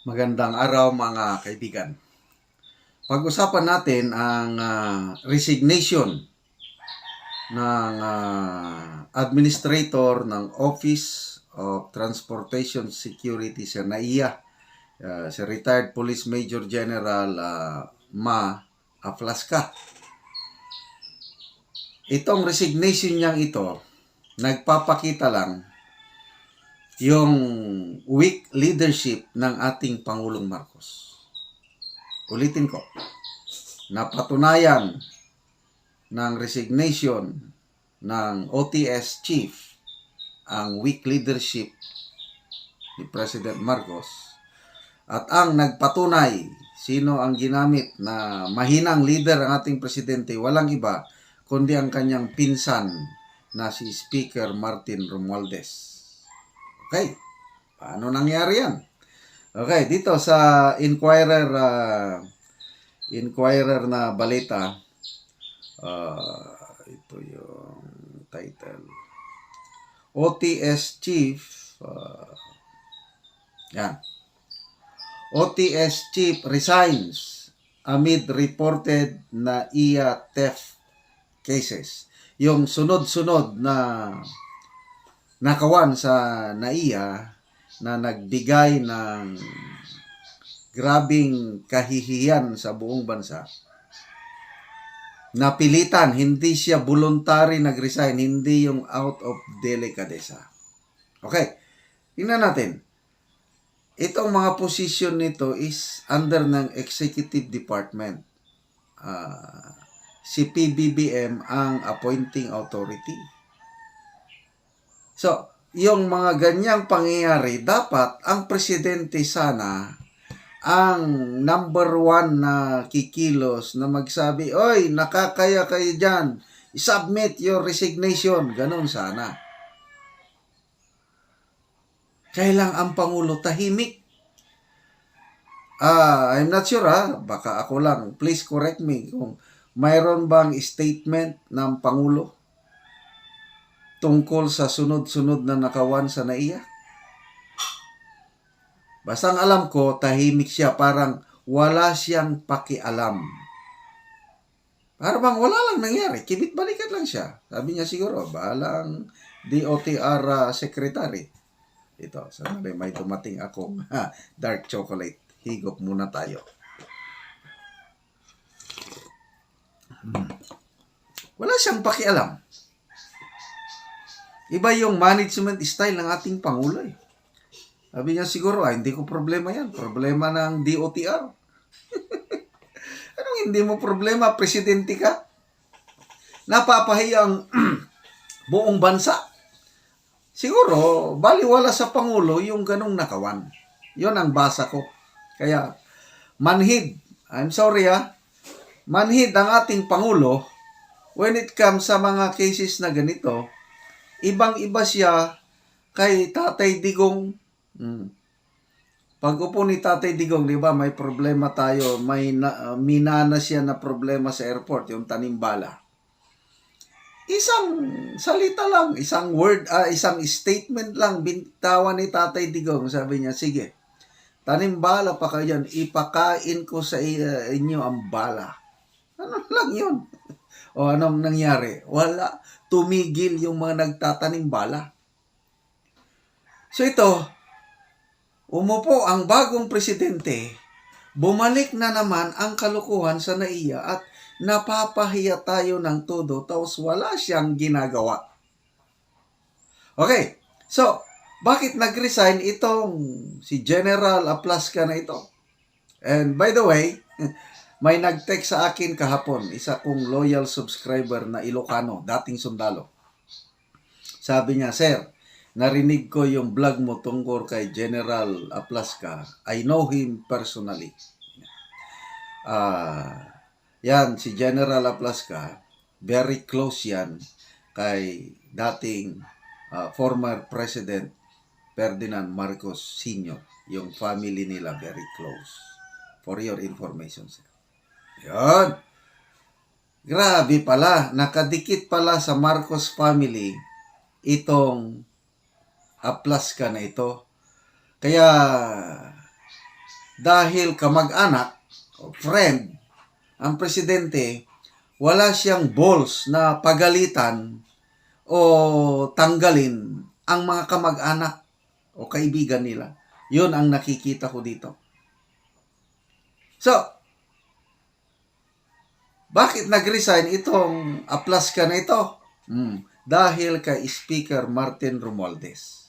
Magandang araw mga kaibigan. Pag-usapan natin ang ah, resignation ng ah, administrator ng Office of Transportation Security sa NAIA, ah, si retired Police Major General ah, Ma Aflasca. Itong resignation niyang ito, nagpapakita lang yung weak leadership ng ating Pangulong Marcos. Ulitin ko, napatunayan ng resignation ng OTS chief ang weak leadership ni President Marcos at ang nagpatunay sino ang ginamit na mahinang leader ang ating presidente walang iba kundi ang kanyang pinsan na si Speaker Martin Romualdez. Okay. Paano nangyari yan? Okay, dito sa Inquirer uh, Inquirer na balita uh, ito yung title. OTS chief uh, yan. OTS chief resigns amid reported na IA theft cases. Yung sunod-sunod na nakawan sa NAIA na nagbigay ng grabing kahihiyan sa buong bansa. Napilitan, hindi siya voluntary nag-resign, hindi yung out of delicadeza. Okay, tingnan natin. Itong mga position nito is under ng executive department. Ah, si PBBM ang appointing authority. So, yung mga ganyang pangyayari, dapat ang presidente sana ang number one na kikilos na magsabi, Oy, nakakaya kayo dyan. Submit your resignation. Ganon sana. Kailang ang Pangulo tahimik. Ah, I'm not sure ha. Baka ako lang. Please correct me kung mayroon bang statement ng Pangulo tungkol sa sunod-sunod na nakawan sa naiya? Basta ang alam ko, tahimik siya, parang wala siyang pakialam. Parang bang wala lang nangyari, kibit balikat lang siya. Sabi niya siguro, balang DOTR uh, secretary. Ito, sandali may dumating ako. Ha, dark chocolate. Higop muna tayo. Hmm. Wala siyang pakialam. Iba yung management style ng ating Pangulo eh. Sabi niya siguro, ah, hindi ko problema yan. Problema ng DOTR. Anong hindi mo problema? Presidente ka? Napapahiya ang buong bansa. Siguro, baliwala sa Pangulo yung ganong nakawan. Yon ang basa ko. Kaya, manhid. I'm sorry ah. Manhid ang ating Pangulo when it comes sa mga cases na ganito, ibang-iba siya kay Tatay Digong. Hmm. Pag upo ni Tatay Digong, di ba, may problema tayo, may na, uh, minana siya na problema sa airport, yung tanimbala. Isang salita lang, isang word, ah, isang statement lang, bintawan ni Tatay Digong. Sabi niya, sige, tanimbala pa kayo yan, ipakain ko sa uh, inyo ang bala. Ano lang yun? O anong nangyari? Wala. Tumigil yung mga nagtatanim bala. So ito, umupo ang bagong presidente, bumalik na naman ang kalukuhan sa naiya at napapahiya tayo ng todo tapos wala siyang ginagawa. Okay, so bakit nag-resign itong si General Aplasca na ito? And by the way, may nag-text sa akin kahapon, isa kong loyal subscriber na Ilocano, dating sundalo. Sabi niya, Sir, narinig ko yung vlog mo tungkol kay General Aplasca. I know him personally. Uh, yan, si General Aplasca, very close yan kay dating uh, former President Ferdinand Marcos Sr. Yung family nila very close. For your information, sir. Yan. Grabe pala, nakadikit pala sa Marcos family itong aplas ka na ito. Kaya dahil kamag-anak o friend ang presidente, wala siyang balls na pagalitan o tanggalin ang mga kamag-anak o kaibigan nila. Yun ang nakikita ko dito. So, bakit nag-resign itong Aplaska na ito? Hmm, dahil kay Speaker Martin Romualdez.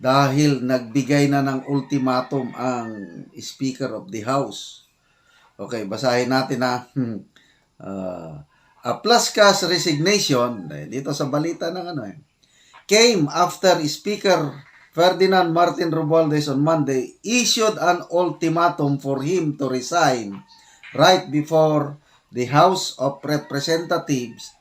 Dahil nagbigay na ng ultimatum ang Speaker of the House. Okay, basahin natin na hmm, uh, Aplaska's resignation, eh, dito sa balita ng ano eh, came after Speaker Ferdinand Martin Romualdez on Monday issued an ultimatum for him to resign right before the House of Representatives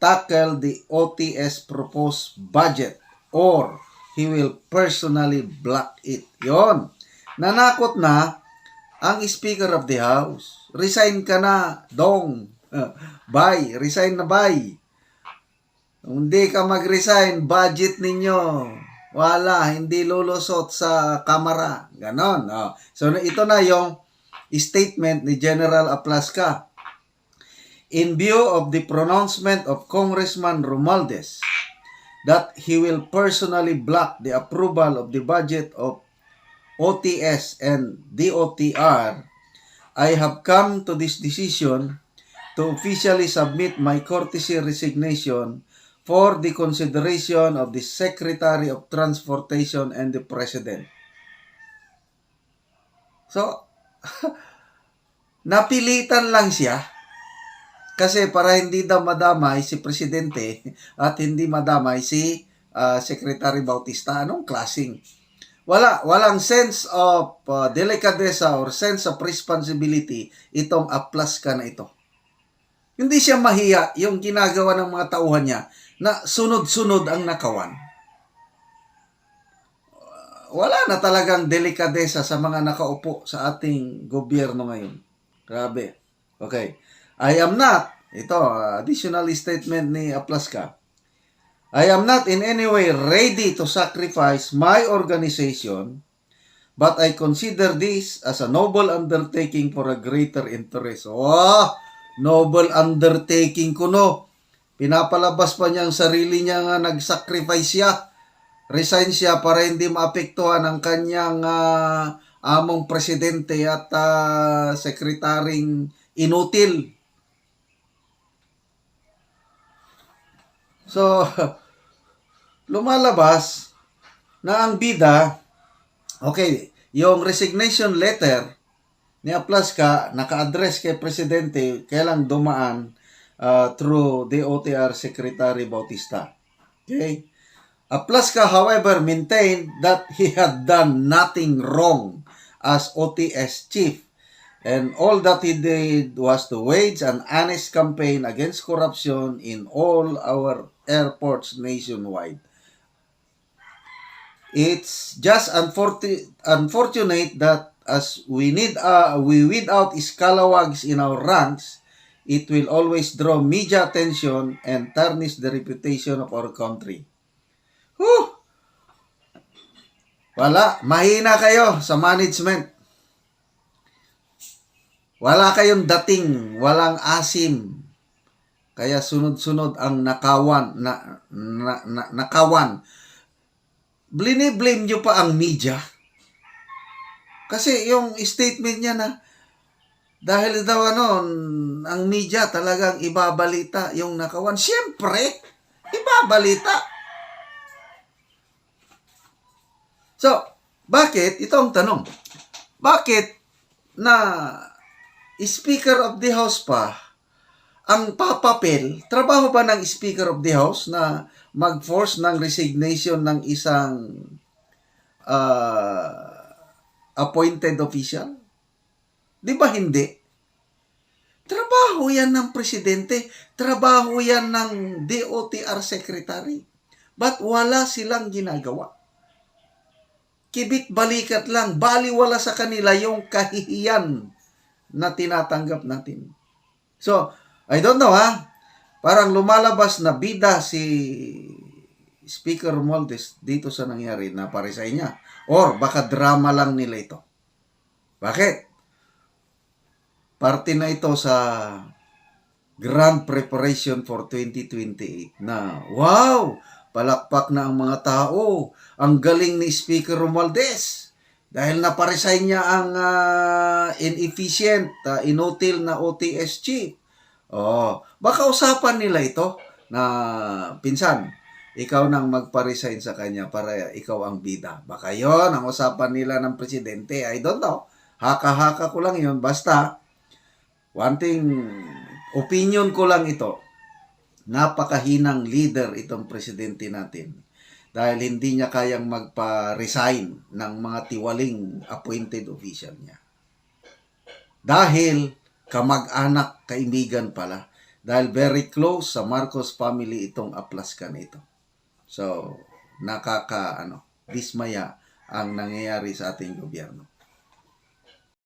tackle the OTS proposed budget or he will personally block it. Yon. Nanakot na ang Speaker of the House. Resign ka na, dong. Bye. Resign na bye. Hindi ka mag-resign, budget ninyo. Wala, hindi lulusot sa kamera. Ganon. Oh. So, ito na yung statement ni General Aplaska. In view of the pronouncement of Congressman Romualdez that he will personally block the approval of the budget of OTS and DOTR, I have come to this decision to officially submit my courtesy resignation for the consideration of the Secretary of Transportation and the President. So, napilitan lang siya kasi para hindi daw madamay si Presidente at hindi madamay si ah, Secretary Bautista. Anong klasing? Wala, walang sense of uh, delicadeza or sense of responsibility itong aplaska na ito. Hindi siya mahiya yung ginagawa ng mga tauhan niya na sunod-sunod ang nakawan. Wala na talagang delikadesa sa mga nakaupo sa ating gobyerno ngayon. Grabe. Okay. I am not, ito, additional statement ni Aplaska. I am not in any way ready to sacrifice my organization, but I consider this as a noble undertaking for a greater interest. Oh, noble undertaking ko no. Pinapalabas pa niya ang sarili niya nga nag-sacrifice siya. Resign siya para hindi maapektuhan ang kanyang ah, among presidente at ah, sekretaring inutil. So, lumalabas na ang bida, okay, yung resignation letter ni Aplaska naka-address kay Presidente kailang dumaan uh, through DOTR Secretary Bautista. Okay? Aplaska, however, maintained that he had done nothing wrong as OTS chief and all that he did was to wage an honest campaign against corruption in all our airports nationwide. It's just unfortu- unfortunate that as we need uh, we weed out scalawags in our ranks, it will always draw media attention and tarnish the reputation of our country. Wala, mahina kayo sa management. Wala kayong dating, walang asim. Kaya sunod-sunod ang nakawan, na, na, na nakawan. Blini-blame nyo pa ang media. Kasi yung statement niya na dahil daw ano, ang media talagang ibabalita yung nakawan. Siyempre, ibabalita. So, bakit? Ito ang tanong. Bakit na Speaker of the House pa ang papapel, trabaho ba ng Speaker of the House na mag-force ng resignation ng isang uh, appointed official? Di ba hindi? Trabaho yan ng presidente. Trabaho yan ng DOTR secretary. But wala silang ginagawa. Kibit balikat lang. Baliwala sa kanila yung kahihiyan na tinatanggap natin. So, I don't know ha. Parang lumalabas na bida si Speaker Romualdez dito sa nangyari na paresign niya. Or baka drama lang nila ito. Bakit? Parte na ito sa grand preparation for 2028 na wow, palakpak na ang mga tao. Ang galing ni Speaker Romualdez. Dahil naparesign niya ang ah, inefficient, uh, inutil na OTS chief. Oh, baka usapan nila ito na pinsan, ikaw nang magpa-resign sa kanya para ikaw ang bida. Baka yon ang usapan nila ng presidente. I don't know. Haka-haka ko lang yon Basta, one thing, opinion ko lang ito. Napakahinang leader itong presidente natin. Dahil hindi niya kayang magpa-resign ng mga tiwaling appointed official niya. Dahil kamag-anak, kaibigan pala. Dahil very close sa Marcos family itong aplas ka nito. So, nakaka, ano, dismaya ang nangyayari sa ating gobyerno.